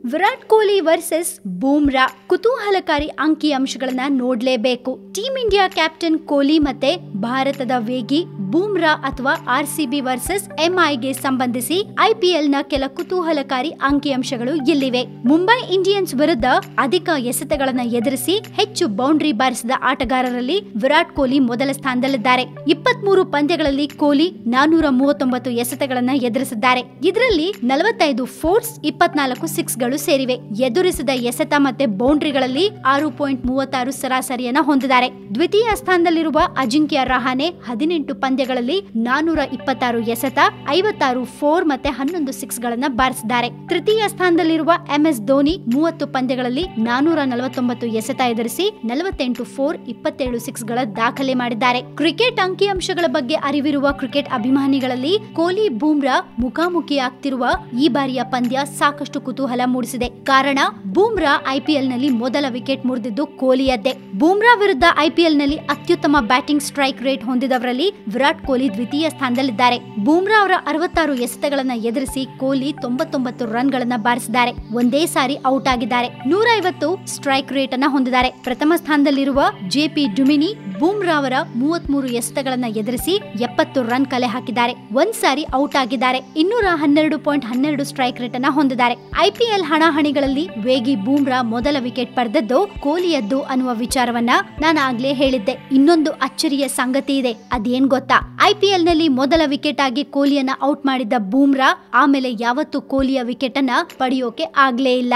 Virat Kohli versus Bumrah ಕುತೂಹಲಕಾರಿ ಅಂಕಿ ಅಂಕಿಅಂಶಗಳನ್ನ ನೋಡ್ಲೇಬೇಕು. ಟೀಂ ಇಂಡಿಯಾ ಕ್ಯಾಪ್ಟನ್ ಕೊಹ್ಲಿ ಮತ್ತೆ ಭಾರತದ ವೇಗಿ ಬೂಮ್ರಾ ಅಥವಾ ಆರ್ ಸಿ ವರ್ಸಸ್ ಎಂಐಗೆ ಸಂಬಂಧಿಸಿ ಐಪಿಎಲ್ನ ಕೆಲ ಕುತೂಹಲಕಾರಿ ಅಂಕಿಅಂಶಗಳು ಇಲ್ಲಿವೆ ಮುಂಬೈ ಇಂಡಿಯನ್ಸ್ ವಿರುದ್ಧ ಅಧಿಕ ಎಸೆತಗಳನ್ನು ಎದುರಿಸಿ ಹೆಚ್ಚು ಬೌಂಡ್ರಿ ಬಾರಿಸಿದ ಆಟಗಾರರಲ್ಲಿ ವಿರಾಟ್ ಕೊಹ್ಲಿ ಮೊದಲ ಸ್ಥಾನದಲ್ಲಿದ್ದಾರೆ. ಇಪ್ಪತ್ಮೂರು ಪಂದ್ಯಗಳಲ್ಲಿ ಕೊಹ್ಲಿ ನಾನೂರ ಮೂವತ್ತೊಂಬತ್ತು ಎಸೆತಗಳನ್ನು ಎದುರಿಸಿದ್ದಾರೆ. ಇದರಲ್ಲಿ ನಲವತ್ತೈದು ಫೋರ್ಸ್, ಇಪ್ಪತ್ನಾಲ್ಕು ಸಿಕ್ಸ್ಗಳು ಸೇರಿವೆ. ಎದುರಿಸಿದ ಎಸೆತ ಮತ್ತೆ ಬೌಂಡ್ರಿಗಳಲ್ಲಿ ಆರು ಪಾಯಿಂಟ್ ಮೂವತ್ತಾರು ಸರಾಸರಿಯನ್ನ ಹೊಂದಿದ್ದಾರೆ. ದ್ವಿತೀಯ ಸ್ಥಾನದಲ್ಲಿರುವ ಅಜಿಂಕ್ಯ ರಹಾನೆ ಹದಿನೆಂಟು ಪಂದ್ಯಗಳಲ್ಲಿ ನಾನೂರ ಇಪ್ಪತ್ತಾರು ಎಸೆತ, ಐವತ್ತಾರು ಫೋರ್ ಮತ್ತೆ ಹನ್ನೊಂದು ಸಿಕ್ಸ್ ಗಳನ್ನ ಬಾರಿಸಿದ್ದಾರೆ. ತೃತೀಯ ಸ್ಥಾನದಲ್ಲಿರುವ ಎಂಎಸ್ ಧೋನಿ ಮೂವತ್ತು ಪಂದ್ಯಗಳಲ್ಲಿ ನಾನೂರ ನಲವತ್ತೊಂಬತ್ತು ಎಸೆತ ಎದುರಿಸಿ ನಲವತ್ತೆಂಟು ಫೋರ್ ಇಪ್ಪತ್ತೇಳು ಸಿಕ್ಸ್ಗಳ ದಾಖಲೆ ಮಾಡಿದ್ದಾರೆ. ಕ್ರಿಕೆಟ್ ಅಂಕಿಅಂಶಗಳ ಬಗ್ಗೆ ಅರಿವಿರುವ ಕ್ರಿಕೆಟ್ ಅಭಿಮಾನಿಗಳಲ್ಲಿ ಕೊಹ್ಲಿ ಬೂಮ್ರಾ ಮುಖಾಮುಖಿ ಆಗ್ತಿರುವ ಈ ಬಾರಿಯ ಪಂದ್ಯ ಸಾಕಷ್ಟು ಕುತೂಹಲ ಮೂಡಿಸಿದೆ. ಕಾರಣ, ಬೂಮ್ರಾ ಐಪಿಎಲ್ನಲ್ಲಿ ಮೊದಲ ವಿಕೆಟ್ ಮುರಿದಿದ್ದು ಕೊಹ್ಲಿಯದ್ದೇ. ಬೂಮ್ರಾ ವಿರುದ್ಧ ಐಪಿಎಲ್ನಲ್ಲಿ ಅತ್ಯುತ್ತಮ ಬ್ಯಾಟಿಂಗ್ ಸ್ಟ್ರೈಕ್ ರೇಟ್ ಹೊಂದಿದವರಲ್ಲಿ ವಿರಾಟ್ ಕೊಹ್ಲಿ ದ್ವಿತೀಯ ಸ್ಥಾನದಲ್ಲಿದ್ದಾರೆ. ಬೂಮ್ರಾ ಅವರ ಅರವತ್ತಾರು ಎಸೆತಗಳನ್ನು ಎದುರಿಸಿ ಕೊಹ್ಲಿ ತೊಂಬತ್ತೊಂಬತ್ತು ರನ್ ಗಳನ್ನ ಬಾರಿಸಿದ್ದಾರೆ. ಒಂದೇ ಸಾರಿ ಔಟ್ ಆಗಿದ್ದಾರೆ. ನೂರ ಐವತ್ತು ಸ್ಟ್ರೈಕ್ ರೇಟ್ ಅನ್ನು ಹೊಂದಿದ್ದಾರೆ. ಪ್ರಥಮ ಸ್ಥಾನದಲ್ಲಿರುವ ಜೆಪಿ ಡುಮಿನಿ ಬೂಮ್ರಾ ಅವರ ಮೂವತ್ಮೂರು ಎಸೆತಗಳನ್ನ ಎದುರಿಸಿ ಎಪ್ಪತ್ತು ರನ್ ಕಲೆ ಹಾಕಿದ್ದಾರೆ. ಒಂದ್ ಸಾರಿ ಔಟ್ ಆಗಿದ್ದಾರೆ. ಇನ್ನೂರ ಹನ್ನೆರಡು ಪಾಯಿಂಟ್ ಹನ್ನೆರಡು ಸ್ಟ್ರೈಕ್ ರೇಟ್ ಅನ್ನ ಹೊಂದಿದ್ದಾರೆ ಐಪಿಎಲ್ ಹಣಾಹಣಿಗಳಲ್ಲಿ ವೇಗಿ ಬೂಮ್ರಾ ಮೊದಲ ವಿಕೆಟ್ ಪಡೆದದ್ದು ಕೊಹ್ಲಿಯದ್ದು ಅನ್ನುವ ವಿಚಾರವನ್ನ ನಾನು ಆಗ್ಲೇ ಹೇಳಿದ್ದೆ. ಇನ್ನೊಂದು ಅಚ್ಚರಿಯ ಸಂಗತಿ ಇದೆ. ಅದೇನ್ ಗೊತ್ತಾ? ಐಪಿಎಲ್ನಲ್ಲಿ ಮೊದಲ ವಿಕೆಟ್ ಆಗಿ ಕೊಹ್ಲಿಯನ್ನ ಔಟ್ ಮಾಡಿದ್ದ ಬೂಮ್ರಾ ಆಮೇಲೆ ಯಾವತ್ತು ಕೊಹ್ಲಿಯ ವಿಕೆಟ್ ಅನ್ನ ಪಡೆಯೋಕೆ ಆಗ್ಲೇ ಇಲ್ಲ.